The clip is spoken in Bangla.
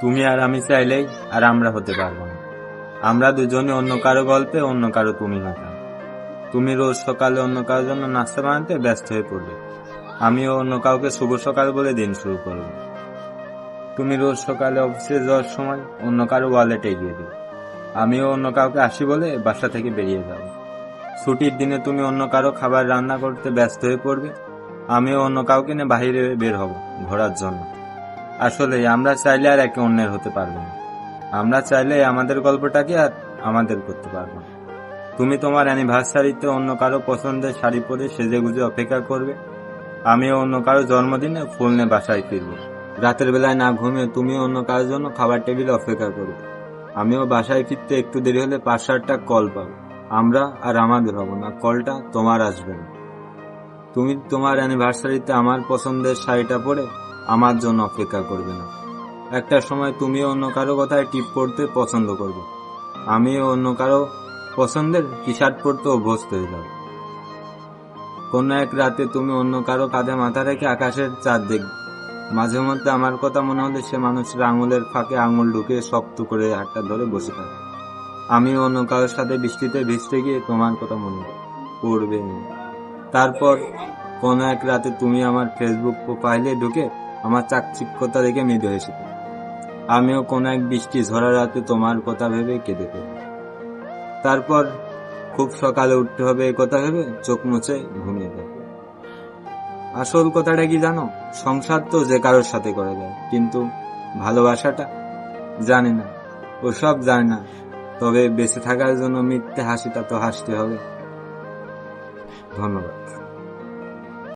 তুমি আর আমি চাইলেই আর আমরা হতে পারব না। আমরা দুজনে অন্য কারও গল্পে, অন্য কারও তুমি না তুমি রোজ সকালে অন্য কারোর জন্য নাস্তা বানাতে ব্যস্ত হয়ে পড়বে। আমিও অন্য কাউকে শুভ সকাল বলে দিন শুরু করব। তুমি রোজ সকালে অফিসে যাওয়ার সময় অন্য কারও ওয়ালেটে এগিয়ে দেবে আমিও অন্য কাউকে আসি বলে বাসা থেকে বেরিয়ে যাব। ছুটির দিনে তুমি অন্য কারও খাবার রান্না করতে ব্যস্ত হয়ে পড়বে। আমিও অন্য কাউকে নিয়ে বাহিরে বের হব ঘোরার জন্য। আসলে আমরা চাইলে আর একে অন্যের হতে পারব না। আমরা চাইলে আমাদের গল্পটাকে আর আমাদের করতে পারব না। তুমি তোমার অ্যানিভার্সারিতে অন্য কারও পছন্দের শাড়ি পরে সেজে গুজে অপেক্ষা করবে। আমিও অন্য কারও জন্মদিনে ফুল নিয়ে বাসায় ফিরবো। রাতের বেলায় না ঘুমিয়ে তুমিও অন্য কারোর জন্য খাবার টেবিলে অপেক্ষা করবে। আমিও বাসায় ফিরতে একটু দেরি হলে সাতটা কল পাবো। আমরা আর আমাদের হব না, কলটা তোমার আসবে না। তুমি তোমার অ্যানিভার্সারিতে আমার পছন্দের শাড়িটা পরে আমার জন্য অপেক্ষা করবে না। একটা সময় তুমিও অন্য কারও কথায় টিপ করতে পছন্দ করবে। আমিও অন্য কারও পছন্দের টি শার্ট পরতে অভ্যস্ত হয়ে যাব। কোনো এক রাতে তুমি অন্য কারও কাঁধে মাথা রেখে আকাশের চাঁদ দেখবে মাঝে মধ্যে আমার কথা মনে হলে সে মানুষের আঙুলের ফাঁকে আঙুল ঢুকিয়ে শক্ত করে হাতটা ধরে বসে থাকে। আমি অন্য কারোর সাথে বৃষ্টিতে ভিজতে গিয়ে তোমার কথা মনে পড়বে তারপর কোনো এক রাতে তুমি আমার ফেসবুক প্রোফাইলে ঢুকে আমার চাকচিক্যতা দেখে মৃদু হেসেছে আমিও কোনো এক বৃষ্টি ঝরা রাতে তোমার কথা ভেবে কেঁদে ফেলি। তারপর খুব সকালে উঠতে হবে এ কথা ভেবে চোখ মুছে ঘুমিয়ে যাবে আসল কথাটা কি জানো? সংসার তো যে কারোর সাথে করা যায়, কিন্তু ভালোবাসাটা জানি না, ওসব জানে না। তবে বেঁচে থাকার জন্য মিথ্যে হাসিটা তো হাসতে হবে। ধন্যবাদ।